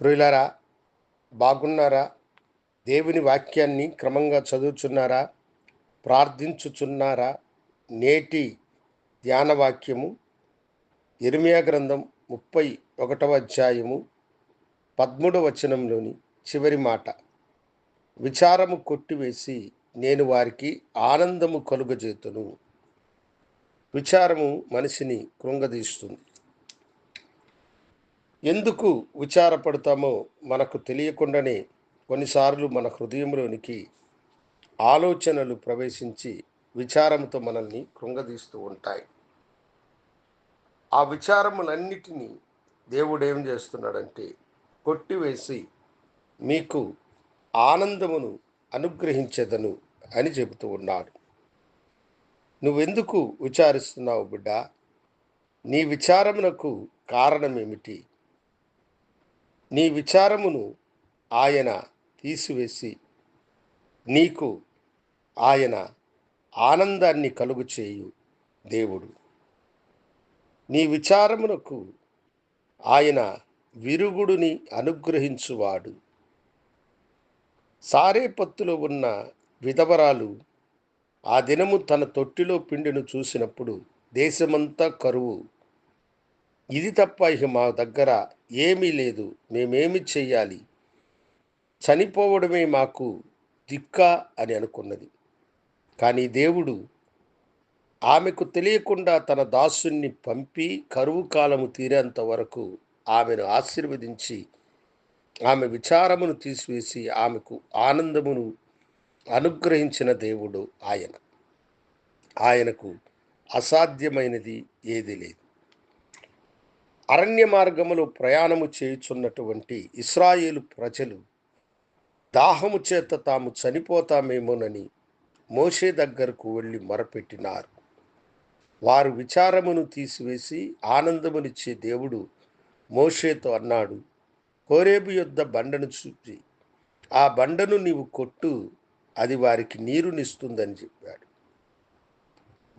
ప్రియులరా బాగున్నారా? దేవుని వాక్యాన్ని క్రమంగా చదువుచున్నారా? ప్రార్థించుచున్నారా? నేటి ధ్యానవాక్యము ఇర్మియా గ్రంథం ముప్పై ఒకటవ అధ్యాయము పదమూడవ వచనంలోని చివరి మాట. విచారము కొట్టివేసి నేను వారికి ఆనందము కలుగజేతును. విచారము మనిషిని కృంగదీస్తుంది. ఎందుకు విచారపడతామో మనకు తెలియకుండానే కొన్నిసార్లు మన హృదయంలోనికి ఆలోచనలు ప్రవేశించి విచారంతో మనల్ని కృంగదీస్తూ ఉంటాయి. ఆ విచారములన్నిటినీ దేవుడు ఏం చేస్తున్నాడంటే కొట్టివేసి మీకు ఆనందమును అనుగ్రహించదను అని చెబుతూ ఉన్నాడు. నువ్వెందుకు విచారిస్తున్నావు బిడ్డ? నీ విచారమునకు కారణమేమిటి? నీ విచారమును ఆయన తీసివేసి నీకు ఆయన ఆనందాన్ని కలుగు చేయు దేవుడు. నీ విచారమునకు ఆయన విరుగుడుని అనుగ్రహించువాడు. సారేపత్తులో ఉన్న విధవరాలు ఆ దినము తన తొట్టిలో పిండిను చూసినప్పుడు దేశమంతా కరువు ఇది తప్ప ఇక మా దగ్గర ఏమీ లేదు. మేమేమి చెయ్యాలి? చనిపోవడమే మాకు దిక్క అని అనుకున్నది. కానీ దేవుడు ఆమెకు తెలియకుండా తన దాసుని పంపి కరువు కాలము తీరేంత వరకు ఆమెను ఆశీర్వదించి ఆమె విచారమును తీసివేసి ఆమెకు ఆనందమును అనుగ్రహించిన దేవుడు ఆయన. ఆయనకు అసాధ్యమైనది ఏది లేదు. అరణ్య మార్గములో ప్రయాణము చేయుచున్నటువంటి ఇస్రాయేలు ప్రజలు దాహము చేత తాము చనిపోతామేమోనని మోషే దగ్గరకు వెళ్ళి మొరపెట్టినారు. వారు విచారమును తీసివేసి ఆనందమునిచ్చే దేవుడు మోషేతో అన్నాడు కోరేబు యొద్ద బండను చూపి ఆ బండను నీవు కొట్టు అది వారికి నీరునిస్తుందని చెప్పాడు.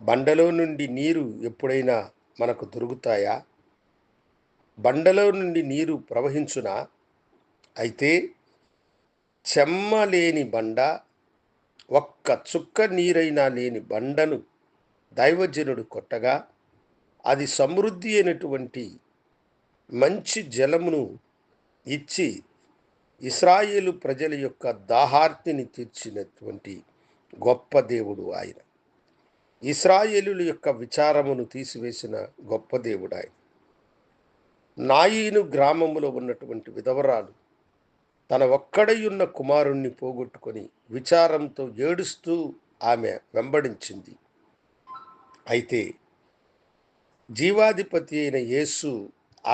బండలో నుండి నీరు ఎప్పుడైనా మనకు దొరుకుతాయా? బండలో నుండి నీరు ప్రవహించున అయితే చెమ్మ లేని బండ ఒక్క చుక్క నీరైనా లేని బండను దైవజనుడు కొట్టగా అది సమృద్ధి అయినటువంటి మంచి జలమును ఇచ్చి ఇస్రాయేలు ప్రజల యొక్క దాహార్తిని తీర్చినటువంటి గొప్ప దేవుడు ఆయన. ఇస్రాయేలుల యొక్క విచారమును తీసివేసిన గొప్ప దేవుడు ఆయన. నాయీను గ్రామంలో ఉన్నటువంటి విధవరాలు తన ఒక్కడై ఉన్న కుమారుణ్ణి పోగొట్టుకొని విచారంతో ఏడుస్తూ ఆమె వెంబడించింది. అయితే జీవాధిపతి అయిన యేసు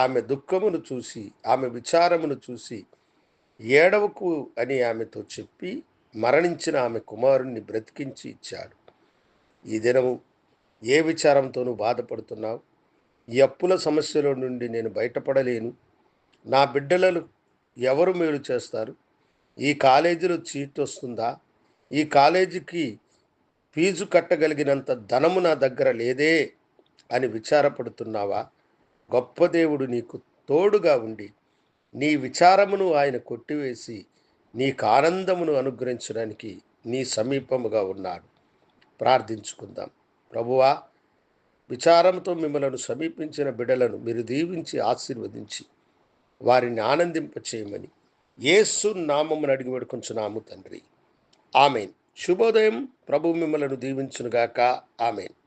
ఆమె దుఃఖమును చూసి ఆమె విచారమును చూసి ఏడవకు అని ఆమెతో చెప్పి మరణించిన ఆమె కుమారుణ్ణి బ్రతికించి ఇచ్చాడు. ఈ దినము ఏ విచారంతోనూ బాధపడుతున్నావు? ఈ అప్పుల సమస్యల నుండి నేను బయటపడలేను. నా బిడ్డలను ఎవరు మేలు చేస్తారు? ఈ కాలేజీలో చీట్ వస్తుందా? ఈ కాలేజీకి ఫీజు కట్టగలిగినంత ధనము నా దగ్గర లేదే అని విచారపడుతున్నావా? గొప్ప దేవుడు నీకు తోడుగా ఉండి నీ విచారమును ఆయన కొట్టివేసి నీకు ఆనందమును అనుగ్రహించడానికి నీ సమీపముగా ఉన్నాడు. ప్రార్థించుకుందాం. ప్రభువా విచారంతో మిమ్మలను సమీపించిన బిడలను మీరు దీవించి ఆశీర్వదించి వారిని ఆనందింపచేయమని యేసు నామమును అడిగి వేడుకొంచున్నాము తండ్రి. ఆమెన్. శుభోదయం. ప్రభు మిమ్మలను దీవించునుగాక. ఆమెన్.